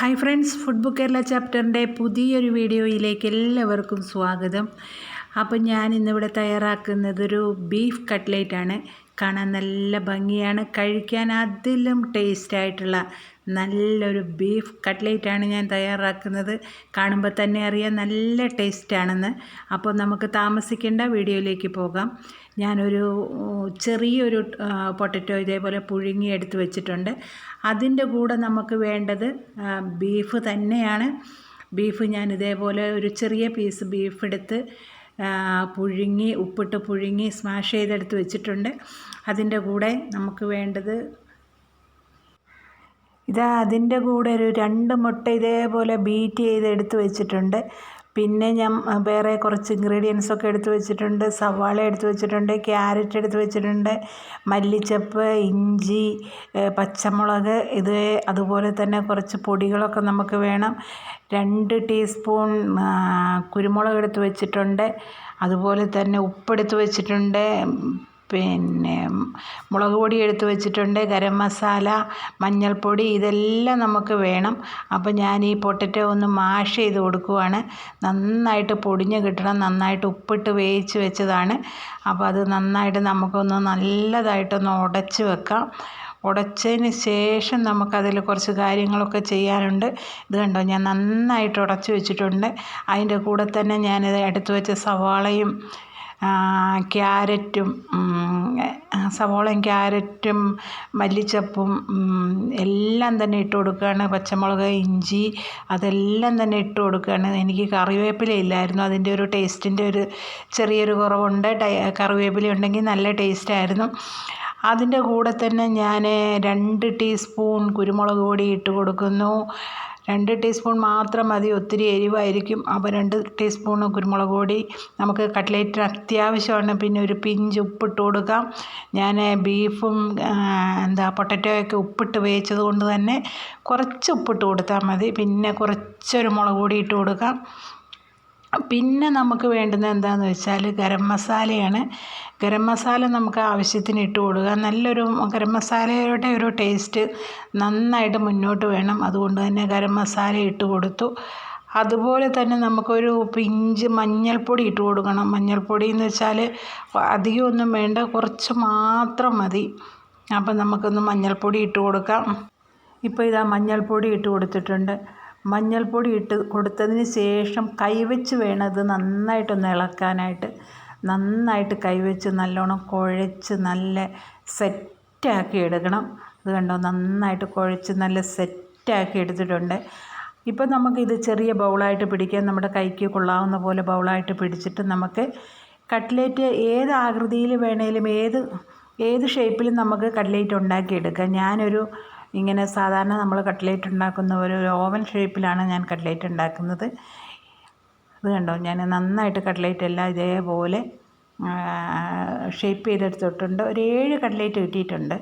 Hi friends food book Kerala ചാപ്റ്ററിന്റെ പുതിയൊരു വീഡിയോയിലേക്ക് എല്ലാവർക്കും സ്വാഗതം. അപ്പം ഞാൻ ഇന്നിവിടെ തയ്യാറാക്കുന്നതൊരു ബീഫ് കട്ട്ലേറ്റാണ്. കാണാൻ നല്ല ഭംഗിയാണ്. കഴിക്കാൻ അതിലും ടേസ്റ്റ് ആയിട്ടുള്ള നല്ലൊരു ബീഫ് കട്ട്ലേറ്റാണ് ഞാൻ തയ്യാറാക്കുന്നത്. കാണുമ്പോൾ തന്നെ അറിയാം നല്ല ടേസ്റ്റാണെന്ന് അപ്പോൾ നമുക്ക് താമസിക്കേണ്ട വീഡിയോയിലേക്ക് പോകാം. ഞാനൊരു ചെറിയൊരു പൊട്ടറ്റോ ഇതേപോലെ പുഴുങ്ങി എടുത്ത് വെച്ചിട്ടുണ്ട്. അതിന്റെ കൂടെ നമുക്ക് വേണ്ടത് ബീഫ് തന്നെയാണ്. ബീഫ് ഞാൻ ഇതേപോലെ ഒരു ചെറിയ പീസ് ബീഫ് എടുത്ത് പുഴുങ്ങി ഉപ്പിട്ട് പുഴുങ്ങി സ്മാഷ് ചെയ്തെടുത്ത് വെച്ചിട്ടുണ്ട്. അതിന്റെ കൂടെ നമുക്ക് വേണ്ടത് ഇതാ അതിന്റെ കൂടെ ഒരു രണ്ട് മുട്ട ഇതേപോലെ ബീറ്റ് ചെയ്ത് എടുത്ത് വെച്ചിട്ടുണ്ട്. പിന്നെ ഞാൻ വേറെ കുറച്ച് ഇൻഗ്രീഡിയൻസ് ഒക്കെ എടുത്ത് വെച്ചിട്ടുണ്ട്. സവാള എടുത്ത് വെച്ചിട്ടുണ്ട് ക്യാരറ്റ് എടുത്ത് വെച്ചിട്ടുണ്ട് മല്ലിച്ചപ്പ് ഇഞ്ചി പച്ചമുളക് ഇത് അതുപോലെ തന്നെ കുറച്ച് പൊടികളൊക്കെ നമുക്ക് വേണം. രണ്ട് ടീസ്പൂൺ കുരുമുളക് എടുത്ത് വെച്ചിട്ടുണ്ട്. അതുപോലെ തന്നെ ഉപ്പെടുത്ത് വെച്ചിട്ടുണ്ട്. പിന്നെ മുളക് പൊടി എടുത്ത് വെച്ചിട്ടുണ്ട് ഗരം മസാല മഞ്ഞൾപ്പൊടി ഇതെല്ലാം നമുക്ക് വേണം. അപ്പോൾ ഞാൻ ഈ പൊട്ടറ്റോ ഒന്ന് മാഷ് ചെയ്ത് കൊടുക്കുവാണ്. നന്നായിട്ട് പൊടിഞ്ഞ് കിട്ടണം നന്നായിട്ട് ഉപ്പിട്ട് വേവിച്ച് വെച്ചതാണ്. അപ്പോൾ അത് നന്നായിട്ട് നമുക്കൊന്ന് നല്ലതായിട്ടൊന്ന് ഉടച്ച് വെക്കാം. ഉടച്ചതിന് ശേഷം നമുക്കതിൽ കുറച്ച് കാര്യങ്ങളൊക്കെ ചെയ്യാനുണ്ട്. ഇത് കണ്ടോ? ഞാൻ നന്നായിട്ട് ഉടച്ച് വെച്ചിട്ടുണ്ട്. അതിന്റെ കൂടെ തന്നെ ഞാനിത് എടുത്തു വെച്ച സവാളയും ക്യാരറ്റും സവോളയും ക്യാരറ്റും മല്ലിച്ചപ്പും എല്ലാം തന്നെ ഇട്ട് കൊടുക്കുകയാണ്. പച്ചമുളക് ഇഞ്ചി അതെല്ലാം തന്നെ ഇട്ട് കൊടുക്കുകയാണ്. എനിക്ക് കറിവേപ്പില ഇല്ലായിരുന്നു. അതിന്റെ ഒരു ടേസ്റ്റിന്റെ ഒരു ചെറിയൊരു കുറവുണ്ട്. കറിവേപ്പില ഉണ്ടെങ്കിൽ നല്ല ടേസ്റ്റായിരുന്നു അതിന്റെ കൂടെ തന്നെ ഞാൻ രണ്ട് ടീസ്പൂൺ കുരുമുളക് പൊടി ഇട്ട് കൊടുക്കുന്നു. രണ്ട് ടീസ്പൂൺ മാത്രം മതി. ഒത്തിരി എരിവായിരിക്കും. അപ്പോൾ രണ്ട് ടീസ്പൂൺ കുരുമുളക് പൊടി. നമുക്ക് കട്ട്ലേറ്റിന് അത്യാവശ്യമാണ്. പിന്നെ ഒരു പിഞ്ച് ഉപ്പിട്ട് കൊടുക്കാം. ഞാൻ ബീഫും എന്താ പൊട്ടറ്റോയൊക്കെ ഉപ്പിട്ട് വേവിച്ചത് കൊണ്ട് തന്നെ കുറച്ച് ഉപ്പിട്ട് കൊടുത്താൽ മതി. പിന്നെ കുറച്ചൊരു മുളക് പൊടി ഇട്ട് കൊടുക്കാം. പിന്നെ നമുക്ക് വേണ്ടുന്നത് എന്താണെന്ന് വെച്ചാൽ ഗരം മസാലയാണ്. ഗരം മസാല നമുക്ക് ആവശ്യത്തിന് ഇട്ട് കൊടുക്കുക. നല്ലൊരു ഗരം മസാലയുടെ ഒരു ടേസ്റ്റ് നന്നായിട്ട് മുന്നോട്ട് വേണം. അതുകൊണ്ട് തന്നെ ഗരം മസാല ഇട്ട് കൊടുത്തു. അതുപോലെ തന്നെ നമുക്കൊരു പിഞ്ച് മഞ്ഞൾപ്പൊടി ഇട്ട് കൊടുക്കണം. മഞ്ഞൾപ്പൊടി എന്ന് വെച്ചാൽ അധികമൊന്നും വേണ്ട. കുറച്ച് മാത്രം മതി. അപ്പം നമുക്കൊന്ന് മഞ്ഞൾപ്പൊടി ഇട്ട് കൊടുക്കാം. ഇപ്പോൾ ഇതാ മഞ്ഞൾപ്പൊടി ഇട്ട് കൊടുത്തിട്ടുണ്ട്. മഞ്ഞൾപ്പൊടി ഇട്ട് കൊടുത്തതിന് ശേഷം കൈവച്ച് വേണം ഇത് നന്നായിട്ടൊന്ന് ഇളക്കാനായിട്ട്. നന്നായിട്ട് കൈവച്ച് നല്ലോണം കുഴച്ച് നല്ല സെറ്റാക്കി എടുക്കണം. അത് കണ്ടോ? നന്നായിട്ട് കുഴച്ച് നല്ല സെറ്റാക്കി എടുത്തിട്ടുണ്ട്. ഇപ്പം നമുക്കിത് ചെറിയ ബൗളായിട്ട് പിടിക്കാം. നമ്മുടെ കൈക്ക് കൊള്ളാവുന്ന പോലെ ബൗളായിട്ട് പിടിച്ചിട്ട് നമുക്ക് കട്ട്ലേറ്റ് ഏത് ആകൃതിയിൽ വേണേലും ഏത് ഏത് ഷേപ്പിലും നമുക്ക് കട്ട്ലേറ്റ് ഉണ്ടാക്കിയെടുക്കാം. ഞാനൊരു ഇങ്ങനെ സാധാരണ നമ്മൾ കട്ട്ലേറ്റ് ഉണ്ടാക്കുന്ന ഒരു ഓവൻ ഷേപ്പിലാണ് ഞാൻ കട്ട്ലേറ്റ് ഉണ്ടാക്കുന്നത്. ഇത് കണ്ടോ? ഞാൻ നന്നായിട്ട് കട്ട്ലേറ്റ് എല്ലാം ഇതേപോലെ ഷേപ്പ് ചെയ്തെടുത്തിട്ടുണ്ട്. ഒരു ഏഴ് കട്ട്ലേറ്റ് കിട്ടിയിട്ടുണ്ട്.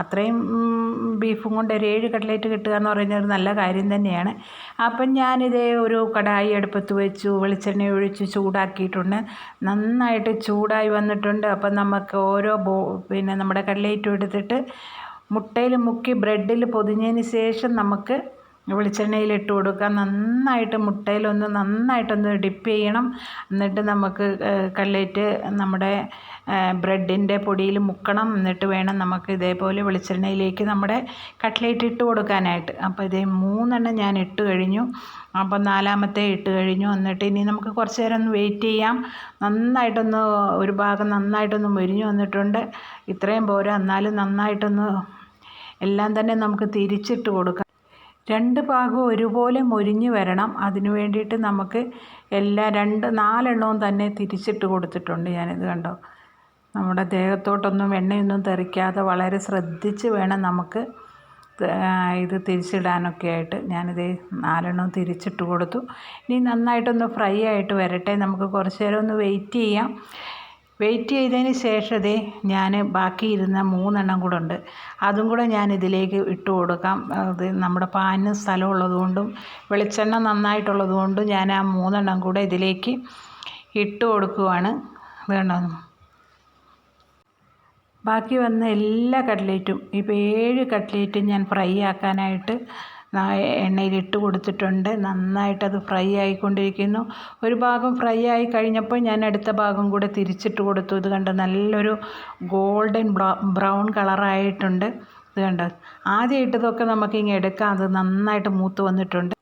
അത്രയും ബീഫും കൊണ്ട് ഒരു ഏഴ് കട്ട്ലേറ്റ് കിട്ടുക എന്ന് പറയുന്നത് ഒരു നല്ല കാര്യം തന്നെയാണ്. അപ്പം ഞാനിതേ ഒരു കടായി അടുപ്പത്ത് വെച്ചു വെളിച്ചെണ്ണ ഒഴിച്ച് ചൂടാക്കിയിട്ടുണ്ട്. നന്നായിട്ട് ചൂടായി വന്നിട്ടുണ്ട്. അപ്പം നമുക്ക് ഓരോ ബോ പിന്നെ നമ്മുടെ കട്ട്ലേറ്റും എടുത്തിട്ട് മുട്ടയിൽ മുക്കി ബ്രെഡിൽ പൊതിഞ്ഞതിന് ശേഷം നമുക്ക് വെളിച്ചെണ്ണയിൽ ഇട്ട് കൊടുക്കുക. നന്നായിട്ട് മുട്ടയിലൊന്ന് നന്നായിട്ടൊന്ന് ഡിപ്പ് ചെയ്യണം. എന്നിട്ട് നമുക്ക് കട്ലേറ്റ് നമ്മുടെ ബ്രെഡിന്റെ പൊടിയിൽ മുക്കണം. എന്നിട്ട് വേണം നമുക്ക് ഇതേപോലെ വെളിച്ചെണ്ണയിലേക്ക് നമ്മുടെ കട്ട്ലേറ്റ് ഇട്ട് കൊടുക്കാനായിട്ട്. അപ്പോൾ ഇതേ മൂന്നെണ്ണം ഞാൻ ഇട്ട് കഴിഞ്ഞു. അപ്പം നാലാമത്തെ ഇട്ട് കഴിഞ്ഞു. എന്നിട്ട് ഇനി നമുക്ക് കുറച്ച് നേരം ഒന്ന് വെയിറ്റ് ചെയ്യാം. നന്നായിട്ടൊന്ന് ഒരു ഭാഗം നന്നായിട്ടൊന്ന് മുരിഞ്ഞു വന്നിട്ടുണ്ട്. ഇത്രയും പോരാ. എന്നാലും നന്നായിട്ടൊന്ന് എല്ലാം തന്നെ നമുക്ക് തിരിച്ചിട്ട് കൊടുക്കാം. രണ്ട് ഭാഗവും ഒരുപോലെ മൊരിഞ്ഞ് വരണം. അതിന് വേണ്ടിയിട്ട് നമുക്ക് എല്ലാ രണ്ട് നാലെണ്ണവും തന്നെ തിരിച്ചിട്ട് കൊടുത്തിട്ടുണ്ട് ഞാനിത് കണ്ടോ? നമ്മുടെ ദേഹത്തോട്ടൊന്നും എണ്ണയൊന്നും തെറിക്കാതെ വളരെ ശ്രദ്ധിച്ച് വേണം നമുക്ക് ഇത് തിരിച്ചിടാനൊക്കെ ആയിട്ട്. ഞാനിത് നാലെണ്ണം തിരിച്ചിട്ട് കൊടുത്തു. ഇനി നന്നായിട്ടൊന്ന് ഫ്രൈ ആയിട്ട് വരട്ടെ. നമുക്ക് കുറച്ച് നേരം ഒന്ന് വെയിറ്റ് ചെയ്യാം. വെയിറ്റ് ചെയ്തതിന് ശേഷമേ ഞാൻ ബാക്കി ഇരുന്ന മൂന്നെണ്ണം കൂടെ ഉണ്ട്. അതും കൂടെ ഞാൻ ഇതിലേക്ക് ഇട്ട് കൊടുക്കാം. അത് നമ്മുടെ പാനിന് സ്ഥലം ഉള്ളതുകൊണ്ടും വെളിച്ചെണ്ണ നന്നായിട്ടുള്ളത് കൊണ്ടും ഞാൻ ആ മൂന്നെണ്ണം കൂടെ ഇതിലേക്ക് ഇട്ട് കൊടുക്കുവാണ്. കണ്ടോ? ബാക്കി വന്ന എല്ലാ കട്ട്ലേറ്റും ഇപ്പോൾ ഏഴ് കട്ട്ലേറ്റും ഞാൻ ഫ്രൈ ആക്കാനായിട്ട് എണ്ണയിൽ ഇട്ട് കൊടുത്തിട്ടുണ്ട്. നന്നായിട്ടത് ഫ്രൈ ആയിക്കൊണ്ടിരിക്കുന്നു. ഒരു ഭാഗം ഫ്രൈ ആയി കഴിഞ്ഞപ്പോൾ ഞാൻ അടുത്ത ഭാഗം കൂടെ തിരിച്ചിട്ട് കൊടുത്തു. ഇത് കണ്ടോ? നല്ലൊരു ഗോൾഡൻ ബ്രൗൺ കളറായിട്ടുണ്ട്. ഇത് കണ്ടോ? ആദ്യം ഇട്ടതൊക്കെ ഇങ്ങനെ എടുക്കാം. അത് നന്നായിട്ട് മൂത്ത് വന്നിട്ടുണ്ട്.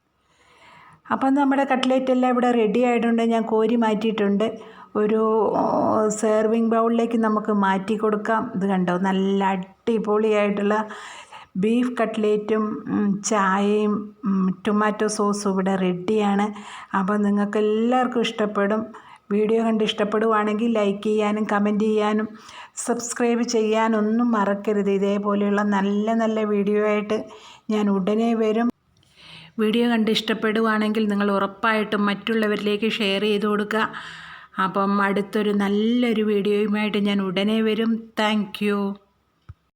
അപ്പം നമ്മുടെ കട്ട്ലേറ്റ് എല്ലാം ഇവിടെ റെഡി ആയിട്ടുണ്ട്. ഞാൻ കോരി മാറ്റിയിട്ടുണ്ട്. ഒരു സെർവിങ് ബൗളിലേക്ക് നമുക്ക് മാറ്റി കൊടുക്കാം. ഇത് കണ്ടോ? നല്ല അടിപൊളിയായിട്ടുള്ള ബീഫ് കട്ട്ലേറ്റും ചായയും ടൊമാറ്റോ സോസും ഇവിടെ റെഡിയാണ്. അപ്പോൾ നിങ്ങൾക്ക് എല്ലാവർക്കും ഇഷ്ടപ്പെടും. വീഡിയോ കണ്ട് ഇഷ്ടപ്പെടുവാണെങ്കിൽ ലൈക്ക് ചെയ്യാനും കമന്റ് ചെയ്യാനും സബ്സ്ക്രൈബ് ചെയ്യാനൊന്നും മറക്കരുത്. ഇതേപോലെയുള്ള നല്ല നല്ല വീഡിയോ ആയിട്ട് ഞാൻ ഉടനെ വരും. വീഡിയോ കണ്ട് ഇഷ്ടപ്പെടുവാണെങ്കിൽ നിങ്ങൾ ഉറപ്പായിട്ടും മറ്റുള്ളവരിലേക്ക് ഷെയർ ചെയ്ത് കൊടുക്കുക. അപ്പം അടുത്തൊരു നല്ലൊരു വീഡിയോയുമായിട്ട് ഞാൻ ഉടനെ വരും. താങ്ക്